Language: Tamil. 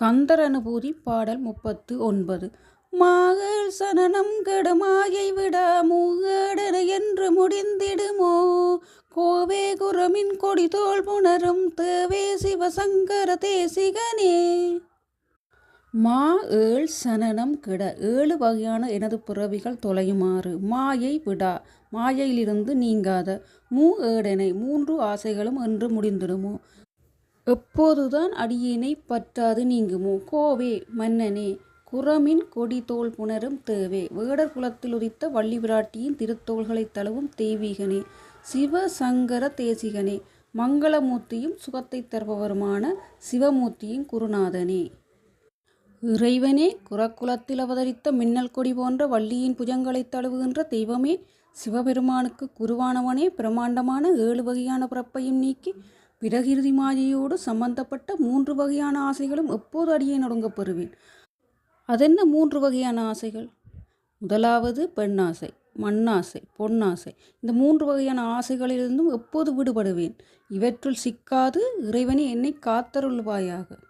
கந்தரனுபூதி பாடல் முப்பத்து ஒன்பது. மாகள் சனனம் கெடுமாயை விடா மூகடன என்று முடிந்திடுமோ? கோவே குரமின் கொடி தோல் புணரும் தேவே சிவசங்கர தேசிகனே. மா ஏழ் சனனம் கெட ஏழு வகையான எனது பிறவிகள் தொலையுமாறு? மாயை விடா மாயையிலிருந்து நீங்காத மூ ஏடனை மூன்று ஆசைகளும் என்று முடிந்திடுமோ? எப்போதுதான் அடியேனை பற்றாது நீங்குமோ? கோவே மன்னனே குரமின் கொடி தோல் புணரும் தேவே. வேடர் குலத்தில் உதித்த வள்ளி விராட்டியின் திருத்தோள்களைத் தழுவும் தெய்வீகனே சிவசங்கர தேசிகனே மங்களமூர்த்தியும் சுகத்தை தருபவருமான சிவமூர்த்தியின் குருநாதனே. இறைவனே குரக்குலத்தில் அவதரித்த மின்னல் கொடி போன்ற வள்ளியின் புஜங்களை தழுவுகின்ற தெய்வமே சிவபெருமானுக்கு குருவானவனே பிரமாண்டமான ஏழு வகையான பிறப்பையும் நீக்கி பிறகிருதி மாயையோடு சம்பந்தப்பட்ட மூன்று வகையான ஆசைகளும் எப்போது அடியே நடுங்கப் பெறுவேன்? அதென்ன மூன்று வகையான ஆசைகள்? முதலாவது பெண்ணாசை மண்ணாசை பொன்னாசை இந்த மூன்று வகையான ஆசைகளிலிருந்தும் எப்போது விடுபடுவேன்? இவற்றுள் சிக்காது இறைவனே என்னை காத்தருள்வாயாக.